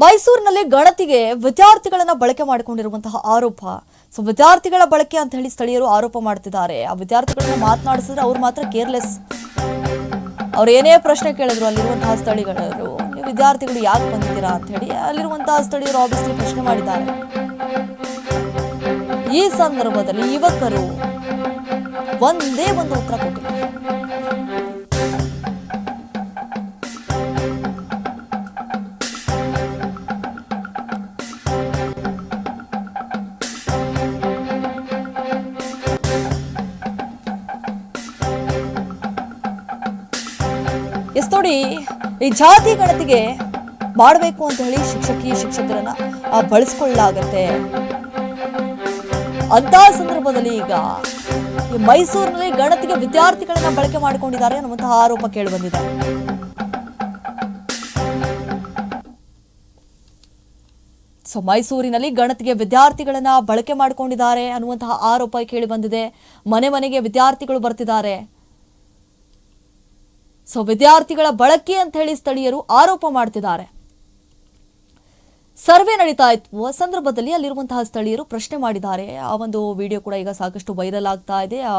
ಮೈಸೂರಿನಲ್ಲಿ ಗಣತಿಗೆ ವಿದ್ಯಾರ್ಥಿಗಳನ್ನ ಬಳಕೆ ಮಾಡಿಕೊಂಡಿರುವಂತಹ ಆರೋಪ. ಸೊ ವಿದ್ಯಾರ್ಥಿಗಳ ಬಳಕೆ ಅಂತ ಹೇಳಿ ಸ್ಥಳೀಯರು ಆರೋಪ ಮಾಡ್ತಿದ್ದಾರೆ. ಆ ವಿದ್ಯಾರ್ಥಿಗಳನ್ನ ಮಾತನಾಡಿಸಿದ್ರೆ ಅವ್ರು ಮಾತ್ರ ಕೇರ್ಲೆಸ್. ಅವ್ರು ಏನೇ ಪ್ರಶ್ನೆ ಕೇಳಿದ್ರು ಅಲ್ಲಿರುವಂತಹ ಸ್ಥಳೀಯರು ವಿದ್ಯಾರ್ಥಿಗಳು ಯಾಕೆ ಬಂದಿದ್ದೀರಾ? ಅಂತ ಹೇಳಿ ಅಲ್ಲಿರುವಂತಹ ಸ್ಥಳೀಯರು ಆಬ್ವಿಯಸ್ಲಿ ಪ್ರಶ್ನೆ ಮಾಡಿದ್ದಾರೆ. ಈ ಸಂದರ್ಭದಲ್ಲಿ ಯುವಕರು ಒಂದೇ ಒಂದು ಉತ್ತರ ಕೊಟ್ಟಿಲ್ಲ ನೋಡಿ, ಈ ಜಾತಿ ಗಣತಿಗೆ ಮಾಡಬೇಕು ಅಂತ ಹೇಳಿ ಶಿಕ್ಷಕಿ, ಶಿಕ್ಷಕರನ್ನ ಬಳಸ್ಕೊಳ್ಳಾಗತ್ತೆ. ಅಂತ ಸಂದರ್ಭದಲ್ಲಿ ಈಗ ಮೈಸೂರಿನಲ್ಲಿ ಗಣತಿಗೆ ವಿದ್ಯಾರ್ಥಿಗಳನ್ನ ಬಳಕೆ ಮಾಡಿಕೊಂಡಿದ್ದಾರೆ ಅನ್ನುವಂತಹ ಆರೋಪ ಕೇಳಿ ಬಂದಿದೆ ಸೊ, ಮೈಸೂರಿನಲ್ಲಿ ಗಣತಿಗೆ ವಿದ್ಯಾರ್ಥಿಗಳನ್ನ ಬಳಕೆ ಮಾಡಿಕೊಂಡಿದ್ದಾರೆ ಅನ್ನುವಂತಹ ಆರೋಪ ಕೇಳಿ ಬಂದಿದೆ ಮನೆ ಮನೆಗೆ ವಿದ್ಯಾರ್ಥಿಗಳು ಬರ್ತಿದ್ದಾರೆ. ಸೊ ವಿದ್ಯಾರ್ಥಿಗಳ ಬಳಕೆ ಅಂತ ಹೇಳಿ ಸ್ಥಳೀಯರು ಆರೋಪ ಮಾಡ್ತಿದ್ದಾರೆ. ಸರ್ವೆ ನಡೀತಾ ಇತ್ತು. ಸಂದರ್ಭದಲ್ಲಿ ಅಲ್ಲಿರುವಂತಹ ಸ್ಥಳೀಯರು ಪ್ರಶ್ನೆ ಮಾಡಿದ್ದಾರೆ. ಆ ಒಂದು ವಿಡಿಯೋ ಕೂಡ ಈಗ ಸಾಕಷ್ಟು ವೈರಲ್ ಆಗ್ತಾ ಇದೆ. ಆ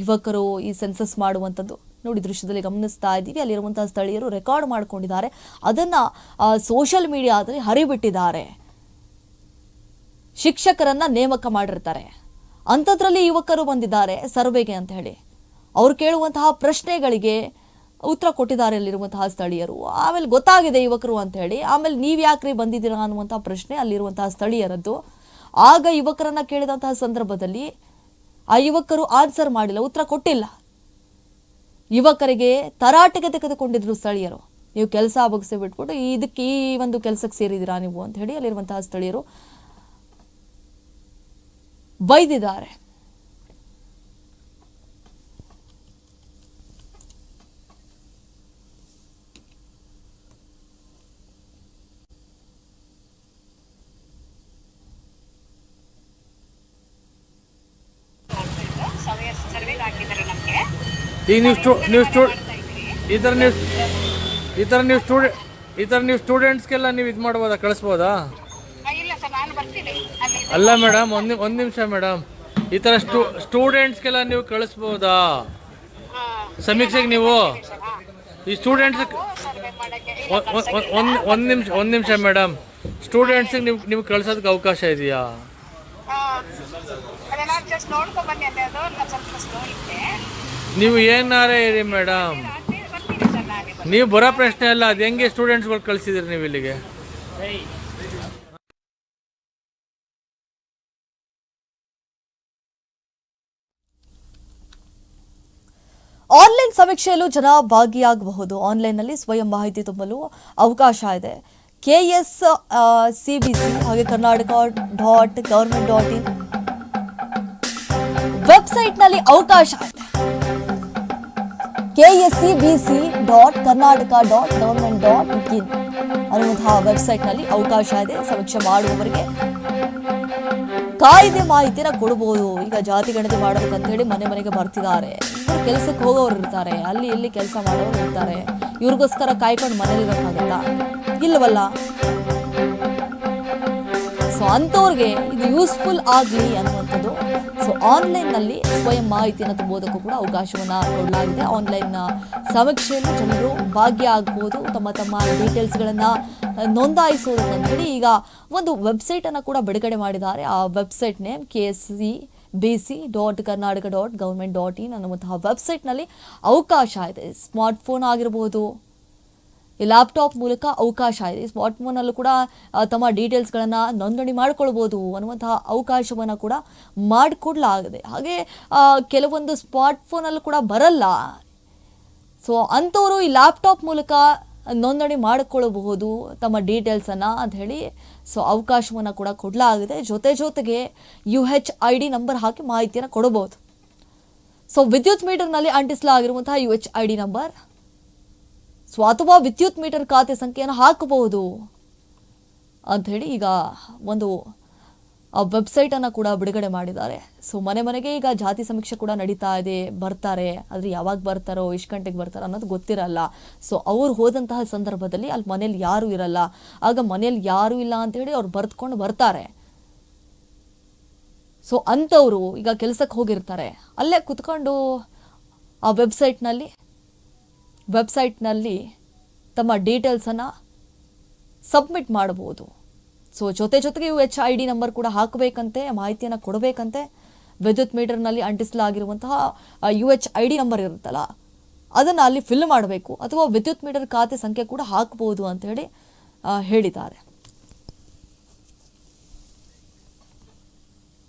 ಯುವಕರು ಈ ಸೆನ್ಸಸ್ ಮಾಡುವಂಥದ್ದು ನೋಡಿ ದೃಶ್ಯದಲ್ಲಿ ಗಮನಿಸ್ತಾ ಇದ್ದೀವಿ. ಅಲ್ಲಿರುವಂತಹ ಸ್ಥಳೀಯರು ರೆಕಾರ್ಡ್ ಮಾಡ್ಕೊಂಡಿದ್ದಾರೆ. ಅದನ್ನ ಸೋಷಿಯಲ್ ಮೀಡಿಯಾದಲ್ಲಿ ಹರಿಬಿಟ್ಟಿದ್ದಾರೆ. ಶಿಕ್ಷಕರನ್ನ ನೇಮಕ ಮಾಡಿರ್ತಾರೆ. ಅಂಥದ್ರಲ್ಲಿ ಯುವಕರು ಬಂದಿದ್ದಾರೆ ಸರ್ವೆಗೆ ಅಂತ ಹೇಳಿ ಅವ್ರು ಕೇಳುವಂತಹ ಪ್ರಶ್ನೆಗಳಿಗೆ ಉತ್ತರ ಕೊಟ್ಟಿದ್ದಾರೆ ಅಲ್ಲಿರುವಂತಹ ಸ್ಥಳೀಯರು. ಆಮೇಲೆ ಗೊತ್ತಾಗಿದೆ ಯುವಕರು ಅಂತ ಹೇಳಿ, ಆಮೇಲೆ ನೀವು ಯಾಕ್ರಿ ಬಂದಿದ್ದೀರಾ ಅನ್ನುವಂತಹ ಪ್ರಶ್ನೆ ಅಲ್ಲಿರುವಂತಹ ಸ್ಥಳೀಯರದ್ದು. ಆಗ ಯುವಕರನ್ನ ಕೇಳಿದಂತಹ ಸಂದರ್ಭದಲ್ಲಿ ಆ ಯುವಕರು ಆನ್ಸರ್ ಮಾಡಿಲ್ಲ, ಉತ್ತರ ಕೊಟ್ಟಿಲ್ಲ. ಯುವಕರಿಗೆ ತರಾಟೆಗೆ ತೆಗೆದುಕೊಂಡಿದ್ರು ಸ್ಥಳೀಯರು. ನೀವು ಕೆಲಸ ಬಗ್ಸಿ ಬಿಟ್ಬಿಟ್ಟು ಇದಕ್ಕೆ ಈ ಒಂದು ಕೆಲಸಕ್ಕೆ ಸೇರಿದ್ದೀರಾ ನೀವು ಅಂತ ಹೇಳಿ ಅಲ್ಲಿರುವಂತಹ ಸ್ಥಳೀಯರು ಬೈದಿದ್ದಾರೆ. ಈಗ ನೀವು ಸ್ಟೂ ನೀವು ಸ್ಟೂ ಈ ಥರ ನೀವು ಈ ಥರ ನೀವು ಸ್ಟೂಡೆ ಈ ಥರ ನೀವು ಸ್ಟೂಡೆಂಟ್ಸ್ಗೆಲ್ಲ ನೀವು ಇದು ಮಾಡ್ಬೋದಾ ಕಳಿಸ್ಬೋದಾ? ಅಲ್ಲ ಮೇಡಮ್ ಒಂದು ಒಂದು ನಿಮಿಷ ಮೇಡಮ್ ಈ ಥರ ಸ್ಟೂ ಸ್ಟೂಡೆಂಟ್ಸ್ಗೆಲ್ಲ ನೀವು ಕಳಿಸ್ಬೋದಾ? ಸಮೀಕ್ಷೆಗೆ ನೀವು? ಈ ಸ್ಟೂಡೆಂಟ್ಸ್ ಒಂದು ಒಂದು ನಿಮಿಷ ಒಂದು ನಿಮಿಷ ಮೇಡಮ್ ಸ್ಟೂಡೆಂಟ್ಸಿಗೆ ನೀವು ನೀವು ಕಳ್ಸೋದಕ್ಕೆ ಅವಕಾಶ ಇದೆಯಾ? ನೀವು ಏನಾರೇ ಇರಿ ಮೇಡಮ್. ನೀವು ಬರೋ ಪ್ರಶ್ನೆ ಅಲ್ಲ, ಅದು ಹೆಂಗೆ ಸ್ಟೂಡೆಂಟ್ಸ್ಗಳು ಕಳಿಸಿದ್ರಿ ನೀವು ಇಲ್ಲಿಗೆ? ಆನ್ಲೈನ್ ಸಮೀಕ್ಷೆಯಲ್ಲೂ ಜನ ಭಾಗಿಯಾಗಬಹುದು. ಆನ್ಲೈನ್ನಲ್ಲಿ ಸ್ವಯಂ ಮಾಹಿತಿ ತುಂಬಲು ಅವಕಾಶ ಇದೆ. K S C B C ಹಾಗೆ Karnataka dot government dot in ವೆಬ್ಸೈಟ್ನಲ್ಲಿ ಅವಕಾಶ ಇದೆ K S C B C dot Karnataka dot government dot in ಅನ್ನುವಂತಹ ವೆಬ್ಸೈಟ್ನಲ್ಲಿ ಅವಕಾಶ ಇದೆ, ಸಮೀಕ್ಷೆ ಮಾಡುವವರಿಗೆ ಕಾಯ್ದೆ ಮಾಹಿತಿನ ಕೊಡಬಹುದು ಈಗ ಜಾತಿ ಗಣತಿ ಮಾಡಬೇಕಂತ ಹೇಳಿ ಮನೆ ಮನೆಗೆ ಬರ್ತಿದ್ದಾರೆ. ಕೆಲಸಕ್ಕೆ ಹೋಗೋರು ಇರ್ತಾರೆ, ಅಲ್ಲಿ ಇಲ್ಲಿ ಕೆಲಸ ಮಾಡೋರು ಇರ್ತಾರೆ. ಇವ್ರಿಗೋಸ್ಕರ ಕಾಯ್ಕೊಂಡು ಮನೇಲಿ ಇರೋಕ್ಕಾಗತ್ತಾ? ಇಲ್ಲವಲ್ಲ ಸೊ ಅಂಥವ್ರಿಗೆ ಇದು ಯೂಸ್ಫುಲ್ ಆಗಲಿ ಅನ್ನುವಂಥದ್ದು ಸೊ ಆನ್ಲೈನ್ನಲ್ಲಿ ಸ್ವಯಂ ಮಾಹಿತಿಯನ್ನು ತುಂಬೋದಕ್ಕೂ ಕೂಡ ಅವಕಾಶವನ್ನು ಕೊಡಲಾಗಿದೆ. ಆನ್ಲೈನ್ ಸಮೀಕ್ಷೆಯಲ್ಲಿ ಜನರು ಭಾಗಿಯಾಗಬಹುದು ತಮ್ಮ ತಮ್ಮ ಡೀಟೇಲ್ಸ್ಗಳನ್ನು ನೋಂದಾಯಿಸೋದಕ್ಕಂತ ಹೇಳಿ ಈಗ ಒಂದು ವೆಬ್ಸೈಟನ್ನು ಕೂಡ ಬಿಡುಗಡೆ ಮಾಡಿದ್ದಾರೆ. ಆ website name K S C B C dot Karnataka dot government dot in ಅನ್ನುವಂತಹ ವೆಬ್ಸೈಟ್ನಲ್ಲಿ ಅವಕಾಶ ಇದೆ. ಸ್ಮಾರ್ಟ್ಫೋನ್ ಆಗಿರ್ಬೋದು ಈ ಲ್ಯಾಪ್ಟಾಪ್ ಮೂಲಕ ಅವಕಾಶ ಇದೆ. ಸ್ಮಾರ್ಟ್ ಫೋನಲ್ಲೂ ಕೂಡ ತಮ್ಮ ಡೀಟೇಲ್ಸ್ಗಳನ್ನು ನೋಂದಣಿ ಮಾಡ್ಕೊಳ್ಬೋದು ಅನ್ನುವಂತಹ ಅವಕಾಶವನ್ನು ಕೂಡ ಮಾಡಿಕೊಡ್ಲಾಗಿದೆ. ಹಾಗೆ ಕೆಲವೊಂದು ಸ್ಮಾರ್ಟ್ ಫೋನಲ್ಲೂ ಕೂಡ ಬರಲ್ಲ. ಸೊ ಅಂಥವರು ಈ ಲ್ಯಾಪ್ಟಾಪ್ ಮೂಲಕ ನೋಂದಣಿ ಮಾಡಿಕೊಳ್ಳಬಹುದು ತಮ್ಮ ಡೀಟೇಲ್ಸನ್ನು ಅಂತ ಹೇಳಿ ಸೊ ಅವಕಾಶವನ್ನು ಕೂಡ ಕೊಡಲಾಗಿದೆ. ಜೊತೆ ಜೊತೆಗೆ U H I D number ಹಾಕಿ ಮಾಹಿತಿಯನ್ನು ಕೊಡಬಹುದು ಸೊ ವಿದ್ಯುತ್ ಮೀಟರ್ನಲ್ಲಿ ಅಂಟಿಸಲಾಗಿರುವಂತಹ U H I D number so ಅಥವಾ ವಿದ್ಯುತ್ ಮೀಟರ್ ಖಾತೆ ಸಂಖ್ಯೆಯನ್ನು ಹಾಕಬಹುದು ಅಂಥೇಳಿ ಈಗ ಒಂದು, ಆ ವೆಬ್ಸೈಟನ್ನು ಕೂಡ ಬಿಡುಗಡೆ ಮಾಡಿದ್ದಾರೆ. ಸೊ ಮನೆ ಮನೆಗೆ ಈಗ ಜಾತಿ ಸಮೀಕ್ಷೆ ಕೂಡ ನಡೀತಾ ಇದೆ, ಬರ್ತಾರೆ. ಆದರೆ ಯಾವಾಗ ಬರ್ತಾರೋ, ಎಷ್ಟು ಗಂಟೆಗೆ ಬರ್ತಾರೋ ಅನ್ನೋದು ಗೊತ್ತಿರಲ್ಲ. ಸೊ ಅವ್ರು ಹೋದಂತಹ ಸಂದರ್ಭದಲ್ಲಿ ಅಲ್ಲಿ ಮನೇಲಿ ಯಾರೂ ಇರಲ್ಲ. ಆಗ ಮನೇಲಿ ಯಾರೂ ಇಲ್ಲ ಅಂತೇಳಿ ಅವ್ರು ಬರೆದುಕೊಂಡು ಬರ್ತಾರೆ. ಸೊ ಅಂಥವರು ಈಗ ಕೆಲಸಕ್ಕೆ ಹೋಗಿರ್ತಾರೆ. ಅಲ್ಲೇ ಕುತ್ಕೊಂಡು ಆ ವೆಬ್ಸೈಟ್ನಲ್ಲಿ ವೆಬ್ಸೈಟ್ನಲ್ಲಿ ತಮ್ಮ ಡೀಟೇಲ್ಸನ್ನು ಸಬ್ಮಿಟ್ ಮಾಡ್ಬೋದು ಸೊ, ಜೊತೆ ಜೊತೆಗೆ U H I D number ಕೂಡ ಹಾಕಬೇಕಂತೆ, ಮಾಹಿತಿಯನ್ನು ಕೊಡಬೇಕಂತೆ. ವಿದ್ಯುತ್ ಮೀಟರ್ನಲ್ಲಿ ಅಂಟಿಸಲಾಗಿರುವಂತಹ U H I D number ಇರುತ್ತಲ್ಲ, ಅದನ್ನು ಅಲ್ಲಿ ಫಿಲ್ ಮಾಡಬೇಕು, ಅಥವಾ ವಿದ್ಯುತ್ ಮೀಟರ್ ಖಾತೆ ಸಂಖ್ಯೆ ಕೂಡ ಹಾಕ್ಬೋದು ಅಂತ ಹೇಳಿ ಹೇಳಿದ್ದಾರೆ.